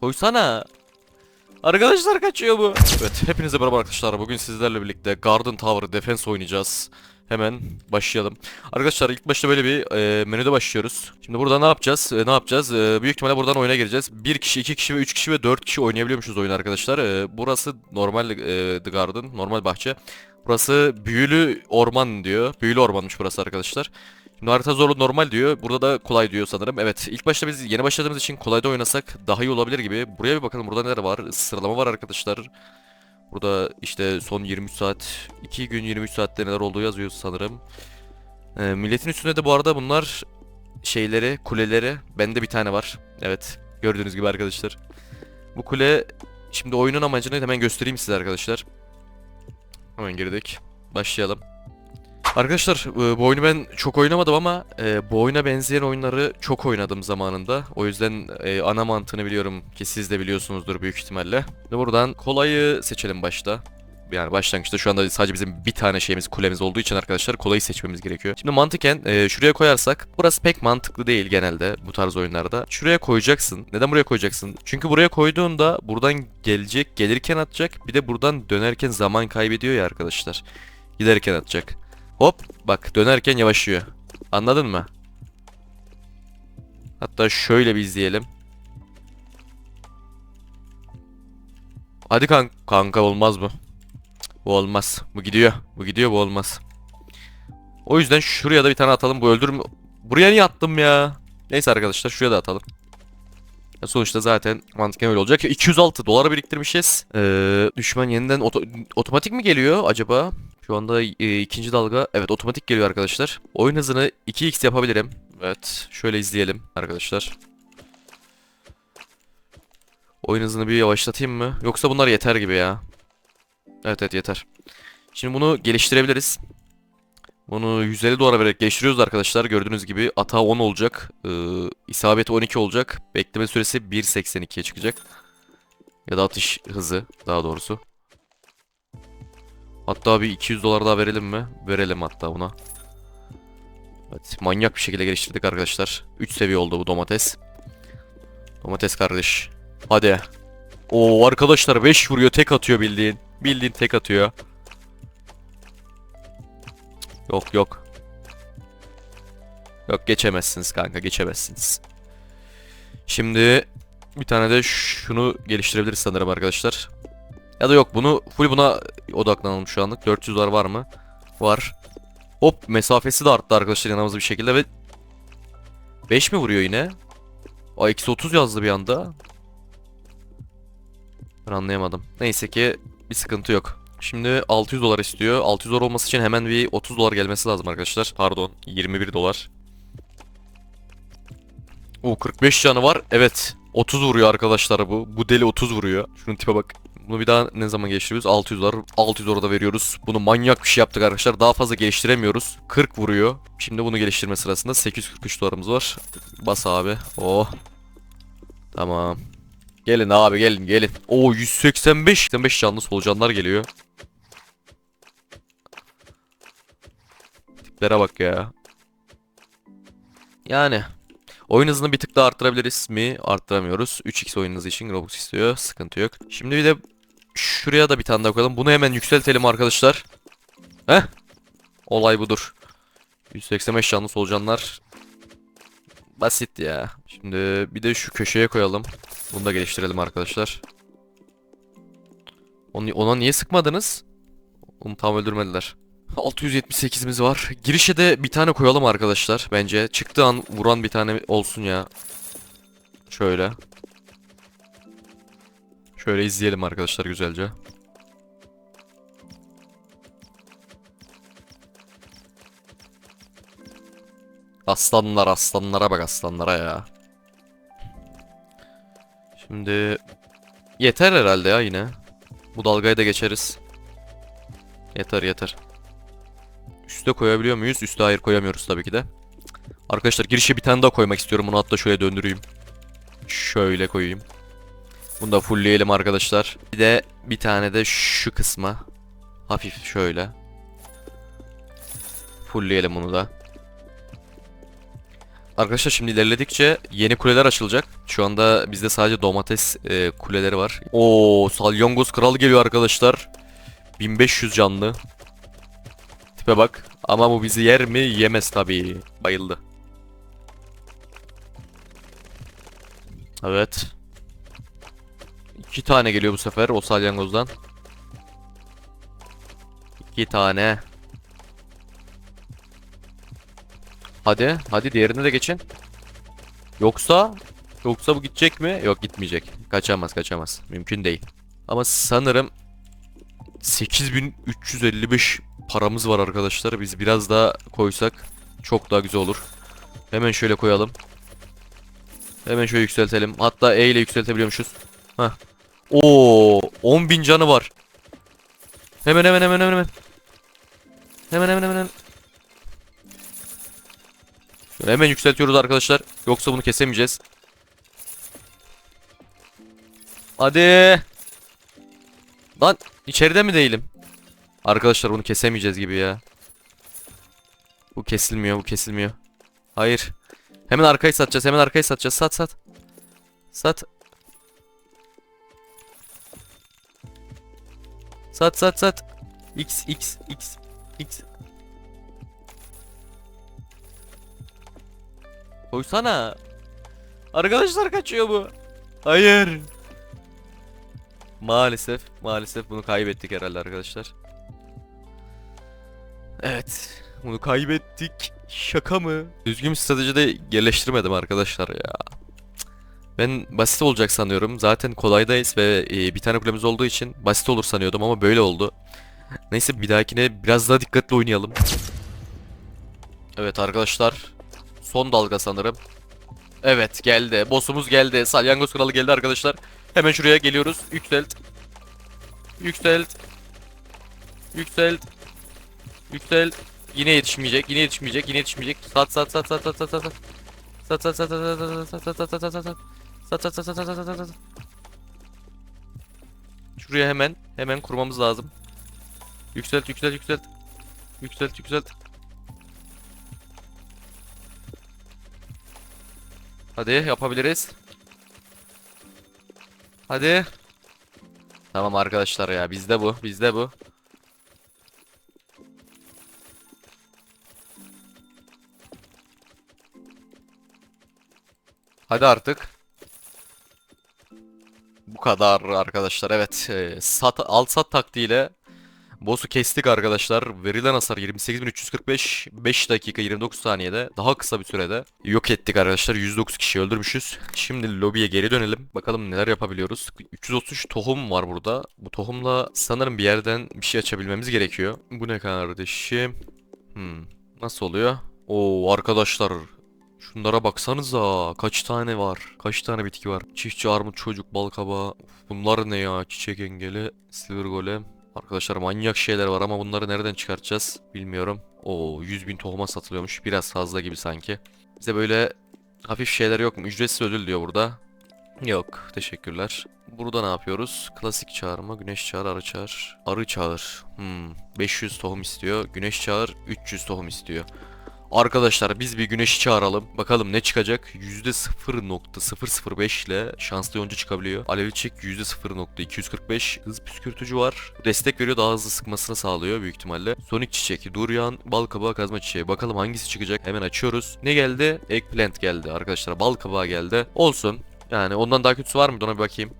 Koysana. Arkadaşlar kaçıyor bu. Evet hepinize merhaba arkadaşlar. Bugün sizlerle birlikte Garden Tower Defense oynayacağız. Hemen başlayalım. Arkadaşlar ilk başta böyle bir e, menüde başlıyoruz. Şimdi burada ne yapacağız? E, ne yapacağız? E, büyük ihtimalle buradan oyuna gireceğiz. 1 kişi, 2 kişi ve 3 kişi ve 4 kişi oynayabiliyormuşuz oyunu arkadaşlar. E, burası normal e, The Garden, normal bahçe. Burası büyülü orman diyor. Büyülü ormanmış burası arkadaşlar. Şimdi harita zorlu normal diyor. Burada da kolay diyor sanırım. Evet ilk başta biz yeni başladığımız için kolayda oynasak daha iyi olabilir gibi. Buraya bir bakalım burada neler var. Sıralama var arkadaşlar. Burada işte son 23 saat, 2 gün 23 saatte neler olduğu yazıyor sanırım. Ee, milletin üstünde de bu arada bunlar şeyleri, kuleleri. Bende bir tane var. Evet gördüğünüz gibi arkadaşlar. Bu kule şimdi oyunun amacını hemen göstereyim size arkadaşlar. Hemen girdik. Başlayalım. Arkadaşlar e, bu oyunu ben çok oynamadım ama e, bu oyuna benzeyen oyunları çok oynadım zamanında. O yüzden e, ana mantığını biliyorum ki siz de biliyorsunuzdur büyük ihtimalle. Ve buradan kolayı seçelim başta. Yani başlangıçta şu anda sadece bizim bir tane şeyimiz kulemiz olduğu için arkadaşlar kolayı seçmemiz gerekiyor. Şimdi mantıken e, şuraya koyarsak burası pek mantıklı değil genelde bu tarz oyunlarda. Şuraya koyacaksın. Neden buraya koyacaksın? Çünkü buraya koyduğunda buradan gelecek, gelirken atacak. Bir de buradan dönerken zaman kaybediyor ya arkadaşlar. Giderken atacak. Hop bak dönerken yavaşlıyor. Anladın mı? Hatta şöyle bir izleyelim. Hadi kan kanka olmaz bu. Bu olmaz. Bu gidiyor. Bu gidiyor bu olmaz. O yüzden şuraya da bir tane atalım. Bu öldürüm. Buraya niye attım ya? Neyse arkadaşlar şuraya da atalım. Sonuçta zaten mantıken öyle olacak. 206 dolar biriktirmişiz. Ee, düşman yeniden oto- otomatik mi geliyor acaba? Şu anda e, ikinci dalga evet otomatik geliyor arkadaşlar. Oyun hızını 2x yapabilirim. Evet şöyle izleyelim arkadaşlar. Oyun hızını bir yavaşlatayım mı? Yoksa bunlar yeter gibi ya. Evet evet yeter. Şimdi bunu geliştirebiliriz. Bunu 150 dolara vererek geliştiriyoruz arkadaşlar. Gördüğünüz gibi ata 10 olacak. Ee, isabeti 12 olacak. Bekleme süresi 1.82'ye çıkacak. Ya da atış hızı daha doğrusu. Hatta bir 200 dolar daha verelim mi? Verelim hatta buna. Evet, manyak bir şekilde geliştirdik arkadaşlar. 3 seviye oldu bu domates. Domates kardeş. Hadi. Oo arkadaşlar 5 vuruyor tek atıyor bildiğin. Bildiğin tek atıyor. Yok yok. Yok geçemezsiniz kanka geçemezsiniz. Şimdi bir tane de şunu geliştirebiliriz sanırım arkadaşlar. Ya da yok bunu full buna odaklanalım şu anlık. 400 var var mı? Var. Hop mesafesi de arttı arkadaşlar yanımız bir şekilde ve 5 mi vuruyor yine? Aa eksi 30 yazdı bir anda. Ben anlayamadım. Neyse ki bir sıkıntı yok. Şimdi 600 dolar istiyor. 600 dolar olması için hemen bir 30 dolar gelmesi lazım arkadaşlar. Pardon 21 dolar. O 45 canı var. Evet. 30 vuruyor arkadaşlar bu. Bu deli 30 vuruyor. Şunun tipe bak. Bunu bir daha ne zaman geliştiriyoruz? 600 dolar. 600 dolar da veriyoruz. Bunu manyak bir şey yaptık arkadaşlar. Daha fazla geliştiremiyoruz. 40 vuruyor. Şimdi bunu geliştirme sırasında 843 dolarımız var. Bas abi. Oh. Tamam. Gelin abi gelin gelin. Oo 185. 85 canlı solucanlar geliyor. Tiplere bak ya. Yani Oyun hızını bir tık daha arttırabiliriz mi? Arttıramıyoruz. 3x oyun hızı için Robux istiyor. Sıkıntı yok. Şimdi bir de şuraya da bir tane daha koyalım. Bunu hemen yükseltelim arkadaşlar. Heh. Olay budur. 185 canlı solucanlar. Basit ya. Şimdi bir de şu köşeye koyalım. Bunu da geliştirelim arkadaşlar. Onu, ona niye sıkmadınız? Onu tam öldürmediler. 678'imiz var. Girişe de bir tane koyalım arkadaşlar bence. Çıktığı an vuran bir tane olsun ya. Şöyle. Şöyle izleyelim arkadaşlar güzelce. Aslanlar aslanlara bak aslanlara ya. Şimdi yeter herhalde ya yine. Bu dalgayı da geçeriz. Yeter yeter. Üste koyabiliyor muyuz? Üste hayır koyamıyoruz tabii ki de. Arkadaşlar girişe bir tane daha koymak istiyorum. Bunu hatta şöyle döndüreyim. Şöyle koyayım. Bunu da fullleyelim arkadaşlar. Bir de bir tane de şu kısma. Hafif şöyle. Fullleyelim bunu da. Arkadaşlar şimdi ilerledikçe yeni kuleler açılacak. Şu anda bizde sadece domates e, kuleleri var. Oo, Salyangoz Kral geliyor arkadaşlar. 1500 canlı. Tipe bak. Ama bu bizi yer mi? Yemez tabii. Bayıldı. Evet. İki tane geliyor bu sefer o salyangozdan. İki tane. Hadi, hadi diğerine de geçin. Yoksa, yoksa bu gidecek mi? Yok gitmeyecek. Kaçamaz, kaçamaz. Mümkün değil. Ama sanırım 8355 paramız var arkadaşlar. Biz biraz daha koysak çok daha güzel olur. Hemen şöyle koyalım. Hemen şöyle yükseltelim. Hatta E ile yükseltebiliyormuşuz. Hah. Oo, 10.000 canı var. Hemen hemen hemen hemen. Hemen hemen hemen. hemen. Şöyle hemen yükseltiyoruz arkadaşlar. Yoksa bunu kesemeyeceğiz. Hadi. Lan içeride mi değilim? Arkadaşlar bunu kesemeyeceğiz gibi ya. Bu kesilmiyor, bu kesilmiyor. Hayır. Hemen arkayı satacağız, hemen arkayı satacağız. Sat sat. Sat. Sat sat sat. X X X X. Koysana. Arkadaşlar kaçıyor bu. Hayır. Maalesef, maalesef bunu kaybettik herhalde arkadaşlar. Evet, bunu kaybettik. Şaka mı? Düzgün bir stratejide yerleştirmedim arkadaşlar ya. Ben basit olacak sanıyorum. Zaten kolaydayız ve e, bir tane kulemiz olduğu için basit olur sanıyordum ama böyle oldu. Neyse bir dahakine biraz daha dikkatli oynayalım. Evet arkadaşlar. Son dalga sanırım. Evet geldi. Boss'umuz geldi. Salyangoz kralı geldi arkadaşlar. Hemen şuraya geliyoruz. Yükselt. Yükselt. Yükselt. Yükselt. Yine yetişmeyecek. Yine yetişmeyecek. Yine yetişmeyecek. Sat sat sat sat sat sat sat. Sat sat sat sat sat sat sat sat sat sat sat sat. Sat sat sat sat sat sat sat. Şuraya hemen hemen kurmamız lazım. Yükselt yükselt yükselt. Yükselt yükselt. Hadi yapabiliriz. Hadi. Tamam arkadaşlar ya bizde bu bizde bu. Hadi artık. Bu kadar arkadaşlar evet e, sat al sat taktiğiyle Boss'u kestik arkadaşlar. Verilen hasar 28345 5 dakika 29 saniyede daha kısa bir sürede yok ettik arkadaşlar. 109 kişi öldürmüşüz. Şimdi lobiye geri dönelim. Bakalım neler yapabiliyoruz. 333 tohum var burada. Bu tohumla sanırım bir yerden bir şey açabilmemiz gerekiyor. Bu ne kardeşim? Hmm. Nasıl oluyor? Oo arkadaşlar Şunlara baksanıza kaç tane var kaç tane bitki var Çiftçi armut çocuk bal kabağı Uf, Bunlar ne ya çiçek engeli Silver golem Arkadaşlar manyak şeyler var ama bunları nereden çıkartacağız bilmiyorum. Oo 100 bin tohuma satılıyormuş. Biraz fazla gibi sanki. Bize böyle hafif şeyler yok mu? Ücretsiz ödül diyor burada. Yok teşekkürler. Burada ne yapıyoruz? Klasik çağırma, güneş çağır, arı çağır. Arı çağır. Hmm, 500 tohum istiyor. Güneş çağır 300 tohum istiyor. Arkadaşlar biz bir güneşi çağıralım. Bakalım ne çıkacak? %0.005 ile şanslı yonca çıkabiliyor. Alevi çek %0.245. Hız püskürtücü var. Destek veriyor daha hızlı sıkmasını sağlıyor büyük ihtimalle. Sonic çiçek, duryan, bal kabağı, kazma çiçeği. Bakalım hangisi çıkacak? Hemen açıyoruz. Ne geldi? Eggplant geldi arkadaşlar. Bal kabağı geldi. Olsun. Yani ondan daha kötüsü var mı? Ona bir bakayım.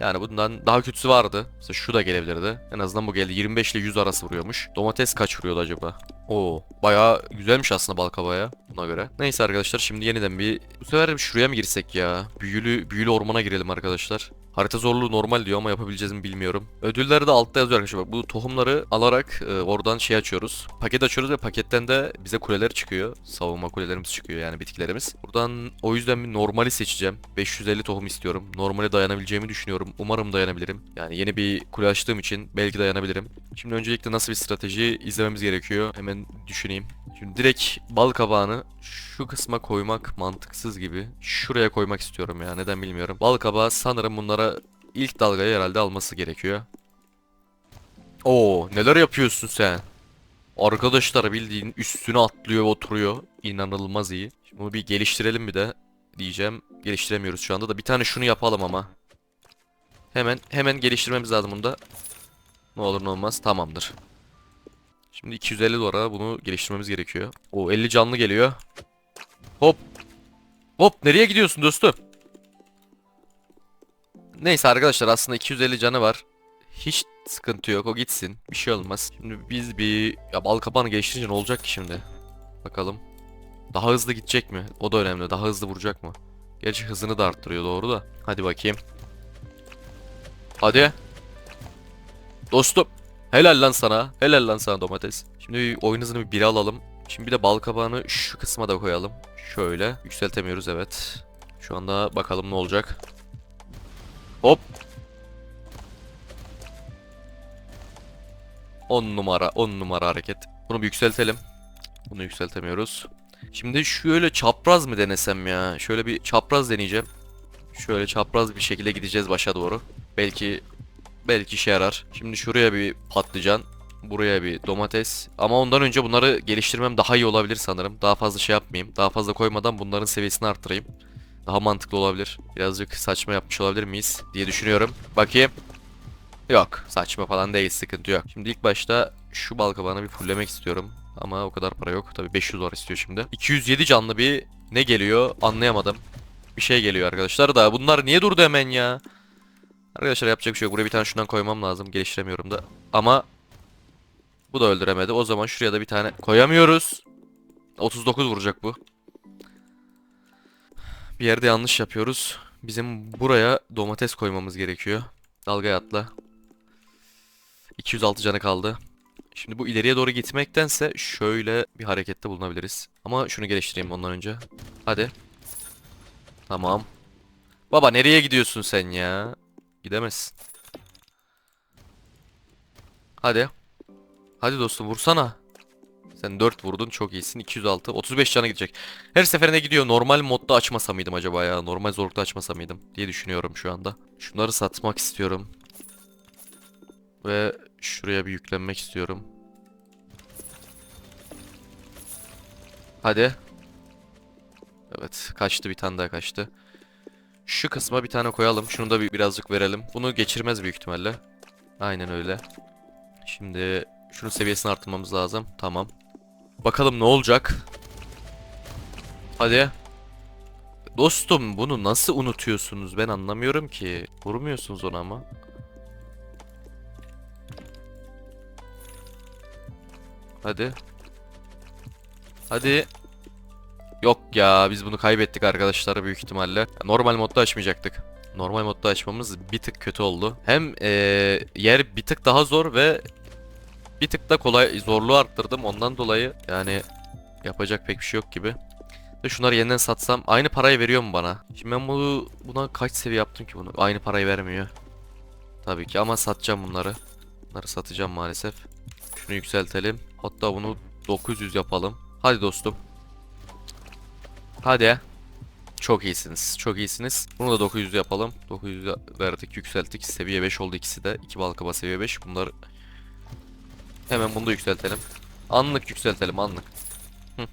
Yani bundan daha kötüsü vardı. Mesela şu da gelebilirdi. En azından bu geldi. 25 ile 100 arası vuruyormuş. Domates kaç vuruyordu acaba? Oo, bayağı güzelmiş aslında balkabaya buna göre. Neyse arkadaşlar şimdi yeniden bir bu sefer şuraya mı girsek ya? Büyülü büyülü ormana girelim arkadaşlar. Harita zorluğu normal diyor ama yapabileceğiz mi bilmiyorum. Ödülleri de altta yazıyor arkadaşlar. Bak, bu tohumları alarak e, oradan şey açıyoruz. Paket açıyoruz ve paketten de bize kuleler çıkıyor. Savunma kulelerimiz çıkıyor yani bitkilerimiz. Buradan o yüzden bir normali seçeceğim. 550 tohum istiyorum. Normale dayanabileceğimi düşünüyorum. Umarım dayanabilirim. Yani yeni bir kule açtığım için belki dayanabilirim. Şimdi öncelikle nasıl bir strateji izlememiz gerekiyor? Hemen düşüneyim. Şimdi direkt bal kabağını şu kısma koymak mantıksız gibi. Şuraya koymak istiyorum ya neden bilmiyorum. Bal kabağı sanırım bunlara ilk dalgayı herhalde alması gerekiyor. Oo neler yapıyorsun sen? Arkadaşlar bildiğin üstüne atlıyor oturuyor. inanılmaz iyi. Şimdi bunu bir geliştirelim bir de diyeceğim. Geliştiremiyoruz şu anda da. Bir tane şunu yapalım ama. Hemen hemen geliştirmemiz lazım bunu da. Ne olur ne olmaz. Tamamdır. Şimdi 250 dolara bunu geliştirmemiz gerekiyor. O 50 canlı geliyor. Hop. Hop nereye gidiyorsun dostum? Neyse arkadaşlar aslında 250 canı var. Hiç sıkıntı yok o gitsin. Bir şey olmaz. Şimdi biz bir ya bal kapağını geliştirince ne olacak ki şimdi? Bakalım. Daha hızlı gidecek mi? O da önemli. Daha hızlı vuracak mı? Gerçi hızını da arttırıyor doğru da. Hadi bakayım. Hadi. Dostum. Helal lan sana. Helal lan sana domates. Şimdi oyun hızını bir bire alalım. Şimdi bir de bal kabağını şu kısma da koyalım. Şöyle. Yükseltemiyoruz evet. Şu anda bakalım ne olacak. Hop. 10 numara 10 numara hareket. Bunu bir yükseltelim. Bunu yükseltemiyoruz. Şimdi şöyle çapraz mı denesem ya? Şöyle bir çapraz deneyeceğim. Şöyle çapraz bir şekilde gideceğiz başa doğru. Belki belki işe yarar. Şimdi şuraya bir patlıcan. Buraya bir domates. Ama ondan önce bunları geliştirmem daha iyi olabilir sanırım. Daha fazla şey yapmayayım. Daha fazla koymadan bunların seviyesini arttırayım. Daha mantıklı olabilir. Birazcık saçma yapmış olabilir miyiz diye düşünüyorum. Bakayım. Yok saçma falan değil sıkıntı yok. Şimdi ilk başta şu balkabağını bir fulllemek istiyorum. Ama o kadar para yok. Tabii 500 dolar istiyor şimdi. 207 canlı bir ne geliyor anlayamadım. Bir şey geliyor arkadaşlar da bunlar niye durdu hemen ya? Arkadaşlar yapacak bir şey yok. Buraya bir tane şundan koymam lazım. Geliştiremiyorum da. Ama bu da öldüremedi. O zaman şuraya da bir tane koyamıyoruz. 39 vuracak bu. Bir yerde yanlış yapıyoruz. Bizim buraya domates koymamız gerekiyor. Dalgaya atla. 206 canı kaldı. Şimdi bu ileriye doğru gitmektense şöyle bir harekette bulunabiliriz. Ama şunu geliştireyim ondan önce. Hadi. Tamam. Baba nereye gidiyorsun sen ya? Gidemezsin. Hadi. Hadi dostum vursana. Sen 4 vurdun çok iyisin. 206. 35 cana gidecek. Her seferinde gidiyor. Normal modda açmasa mıydım acaba ya? Normal zorlukta açmasa mıydım? Diye düşünüyorum şu anda. Şunları satmak istiyorum. Ve şuraya bir yüklenmek istiyorum. Hadi. Evet kaçtı bir tane daha kaçtı. Şu kısma bir tane koyalım. Şunu da bir, birazcık verelim. Bunu geçirmez büyük ihtimalle. Aynen öyle. Şimdi şunun seviyesini arttırmamız lazım. Tamam. Bakalım ne olacak. Hadi. Dostum bunu nasıl unutuyorsunuz ben anlamıyorum ki. Vurmuyorsunuz ona ama. Hadi. Hadi. Yok ya biz bunu kaybettik arkadaşlar büyük ihtimalle. Normal modda açmayacaktık. Normal modda açmamız bir tık kötü oldu. Hem eee, yer bir tık daha zor ve bir tık da kolay zorluğu arttırdım. Ondan dolayı yani yapacak pek bir şey yok gibi. Ve şunları yeniden satsam aynı parayı veriyor mu bana? Şimdi ben bunu buna kaç seviye yaptım ki bunu? Aynı parayı vermiyor. Tabii ki ama satacağım bunları. Bunları satacağım maalesef. Şunu yükseltelim. Hatta bunu 900 yapalım. Hadi dostum. Hadi. Çok iyisiniz. Çok iyisiniz. Bunu da 900 yapalım. 900 verdik, yükselttik. Seviye 5 oldu ikisi de. İki balkaba seviye 5. Bunları hemen bunu da yükseltelim. Anlık yükseltelim, anlık. Hı.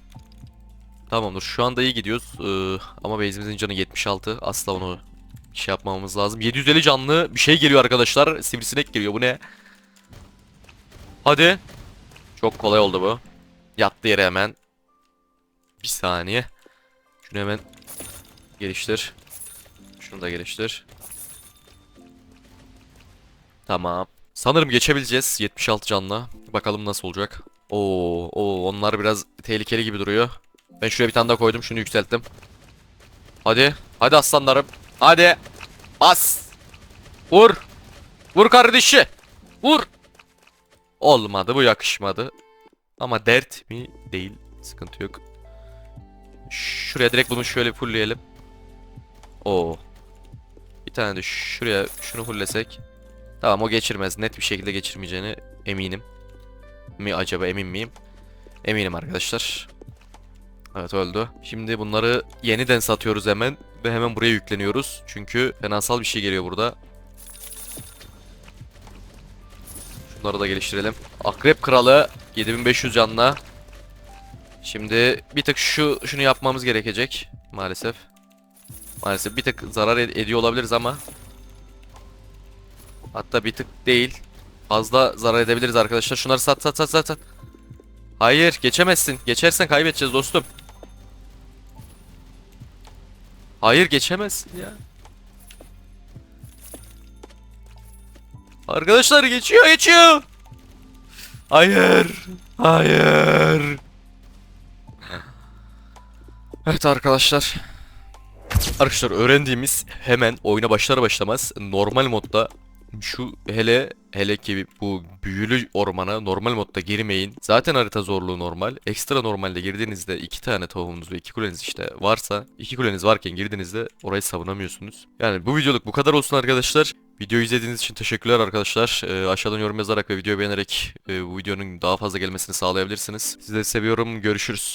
Tamamdır. Şu anda iyi gidiyoruz. Ee, ama base'imizin canı 76. Asla onu şey yapmamamız lazım. 750 canlı bir şey geliyor arkadaşlar. Sivrisinek geliyor. Bu ne? Hadi. Çok kolay oldu bu. Yattı yere hemen. Bir saniye. Şunu hemen geliştir. Şunu da geliştir. Tamam. Sanırım geçebileceğiz 76 canla. Bakalım nasıl olacak. Oo, oo onlar biraz tehlikeli gibi duruyor. Ben şuraya bir tane daha koydum. Şunu yükselttim. Hadi. Hadi aslanlarım. Hadi. Bas. Vur. Vur kardeşi. Vur. Olmadı bu yakışmadı. Ama dert mi? Değil. Sıkıntı yok. Şuraya direkt bunu şöyle fullleyelim. Oo. Bir tane de şuraya şunu fulllesek. Tamam o geçirmez. Net bir şekilde geçirmeyeceğini eminim. Mi acaba emin miyim? Eminim arkadaşlar. Evet öldü. Şimdi bunları yeniden satıyoruz hemen. Ve hemen buraya yükleniyoruz. Çünkü fenasal bir şey geliyor burada. Şunları da geliştirelim. Akrep kralı 7500 canla. Şimdi bir tık şu şunu yapmamız gerekecek maalesef. Maalesef bir tık zarar ed- ediyor olabiliriz ama hatta bir tık değil. Fazla zarar edebiliriz arkadaşlar. Şunları sat sat sat sat sat. Hayır, geçemezsin. Geçersen kaybedeceğiz dostum. Hayır, geçemezsin ya. Arkadaşlar geçiyor, geçiyor. Hayır. Hayır. Evet arkadaşlar. Arkadaşlar öğrendiğimiz hemen oyuna başlar başlamaz normal modda şu hele hele ki bu büyülü ormana normal modda girmeyin. Zaten harita zorluğu normal. Ekstra normalde girdiğinizde iki tane tohumunuz ve iki kuleniz işte varsa iki kuleniz varken girdiğinizde orayı savunamıyorsunuz. Yani bu videoluk bu kadar olsun arkadaşlar. Videoyu izlediğiniz için teşekkürler arkadaşlar. Ee, aşağıdan yorum yazarak ve videoyu beğenerek e, bu videonun daha fazla gelmesini sağlayabilirsiniz. Sizleri seviyorum. Görüşürüz.